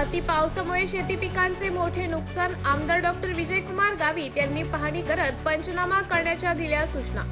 अति पावसामुळे शेती पिकांचे मोठे नुकसान. आमदार डॉक्टर विजयकुमार गावित यांनी पाहणी करत पंचनामा करण्याच्या दिल्या सूचना.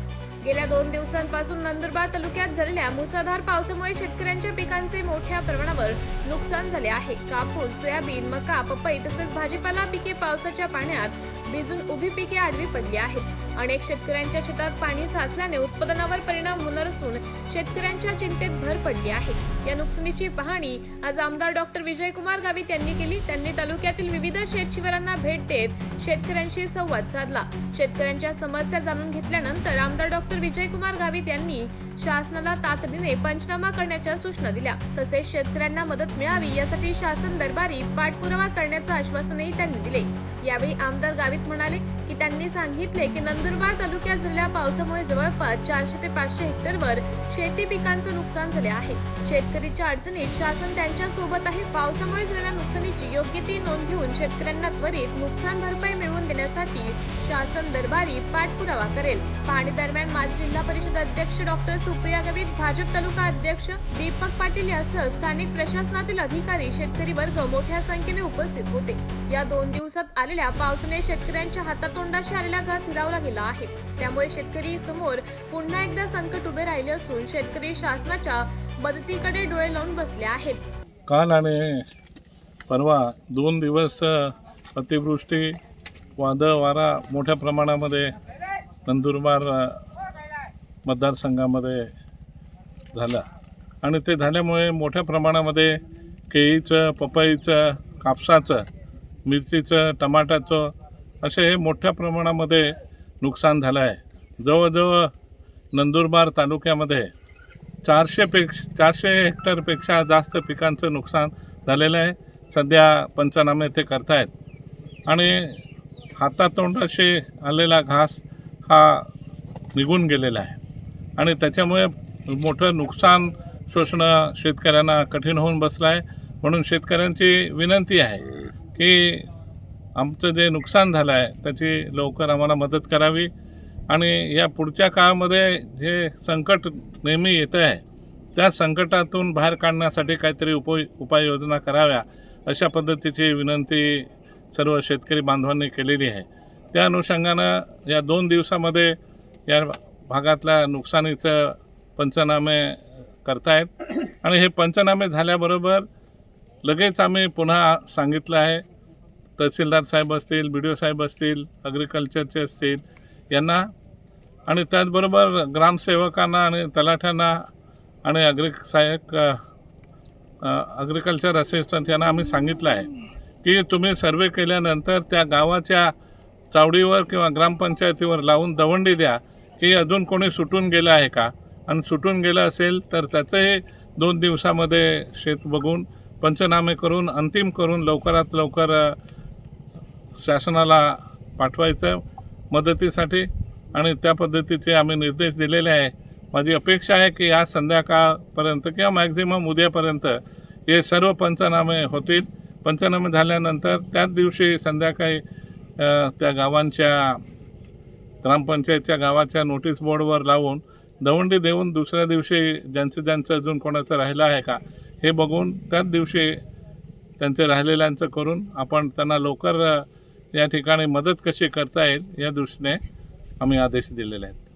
गेल्या दोन दिवसांपासून नंदुरबार तालुक्यात झालेल्या मुसळधार पावसामुळे शेतकऱ्यांच्या पिकांचे मोठ्या प्रमाणावर नुकसान झाले आहे. कापूस सोयाबीन मका पपई तसेच भाजीपाला पिके पावसाच्या पाण्यात भिजून उभी पिके आडवी पडली आहेत. अनेक शेतकऱ्यांच्या शेतात पाणी साचल्याने उत्पादनावर परिणाम होणार असून शेतकऱ्यांच्या चिंतेत भर पडली आहे. या नुकसानीची पाहणी आज आमदार डॉक्टर विजयकुमार गावित यांनी केली. त्यांनी तालुक्यातील विविध शेतशिवारांना भेट देत शेतकऱ्यांशी संवाद साधला. शेतकऱ्यांच्या समस्या जाणून घेतल्यानंतर आमदार डॉक्टर विजयकुमार गावित यांनी शासनाला तातडीने पंचनामा करण्याच्या सूचना दिल्या. तसेच शेतकऱ्यांना मदत मिळावी यासाठी शासन दरबारी पाठपुरावा करण्याचं आश्वासनही त्यांनी दिले. यावेळी आमदार गावित म्हणाले की त्यांनी सांगितले की नंदुरबार तालुक्यात झालेल्या पावसामुळे जवळपास चारशे ते पाचशे हेक्टरवर शेती पिकांचं नुकसान झाले आहे. शेतकरीच्या अडचणीत शासन त्यांच्यासोबत आहे. पावसामुळे झालेल्या नुकसानीची योग्य ती नोंद घेऊन शेतकऱ्यांना त्वरित नुकसान भरपाई मिळवून देण्यासाठी शासन दरबारी पाठपुरावा करेल. पाहणी दरम्यान माजी जिल्हा परिषद अध्यक्ष डॉक्टर सुप्रिया गवित भाजप तालुका अध्यक्ष दीपक पाटील यासह स्थानिक प्रशासनातील अधिकारी शेतकरी वर्ग मोठ्या संख्येने उपस्थित होते. या दोन दिवसात झालेल्या पावसाने शेतकऱ्यांच्या हातातोंडाशी आलेला घास हिरावला गेला आहे. त्यामुळे शेतकरी समोर पुन्हा एकदा संकट उभे राहिले असून शेतकरी शासनाच्या मदतीकडे डोळे लावून बसले आहेत. काल आणि परवा दोन दिवस अतिवृष्टी वादळ वारा मोठ्या प्रमाणामध्ये नंदुरबार मतदारसंघामध्ये झाला. आणि ते झाल्यामुळे मोठ्या प्रमाणामध्ये केळीचं पपईचं कापसाचं मिरचीचं टमाट्याचं असे हे मोठ्या प्रमाणामध्ये नुकसान झालं आहे. जवळजवळ नंदुरबार तालुक्यामध्ये चारशेपेक्षा चारशे हेक्टरपेक्षा जास्त पिकांचं नुकसान झालेलं आहे. सध्या पंचनामे ते करतायत. आणि हातातोंडाशी आलेला घास हा निघून गेलेला आहे. आणि त्याच्यामुळे मोठं नुकसान शोषणं शेतकऱ्यांना कठीण होऊन बसलं आहे. म्हणून शेतकऱ्यांची विनंती आहे की आमचं जे नुकसान झालं आहे त्याची लवकर आम्हाला मदत करावी. आणि या पुढच्या काळामध्ये जे संकट नेहमी येतं आहे त्या संकटातून बाहेर काढण्यासाठी काहीतरी उप उपाययोजना कराव्या अशा पद्धतीची विनंती सर्व शेतकरी बांधवांनी केलेली आहे. त्या अनुषंगानं या दोन दिवसामध्ये या भागातल्या नुकसानीचं पंचनामे करतायत. आणि हे पंचनामे झाल्याबरोबर लगेच आम्ही पुन्हा सांगितलं आहे. तहसीलदार साहेब असतील बी डी ओ साहेब असतील ॲग्रिकल्चरचे असतील यांना आणि त्याचबरोबर ग्रामसेवकांना आणि तलाठ्यांना आणि अग्रि सहाय्यक ॲग्रिकल्चर असिस्टंट यांना आम्ही सांगितलं आहे की तुम्ही सर्वे केल्यानंतर त्या गावाच्या चावडीवर किंवा ग्रामपंचायतीवर लावून दवंडी द्या की अजून कोणी सुटून गेलं आहे का? आणि सुटून गेलं असेल तर त्याचंही दोन दिवसामध्ये शेत बघून पंचनामे करून अंतिम करून लवकरात लवकर शासनाला पाठवायचं मदतीसाठी आणि त्या पद्धतीचे आम्ही निर्देश दिलेले आहे. माझी अपेक्षा आहे की आज संध्याकाळपर्यंत किंवा मॅक्झिमम उद्यापर्यंत हे सर्व पंचनामे होतील. पंचनामे झाल्यानंतर त्याच दिवशी संध्याकाळी त्या गावांच्या ग्रामपंचायतच्या गावाच्या नोटीस बोर्डवर लावून दवंडी देऊन दुसऱ्या दिवशी ज्यांचं ज्यांचं अजून कोणाचं राहिलं आहे का हे बघून त्याच दिवशी त्यांचे राहिलेल्यांचं करून आपण त्यांना लवकर या ठिकाणी मदत कशी करता येईल या दृष्टीने आम्ही आदेश दिलेले आहेत.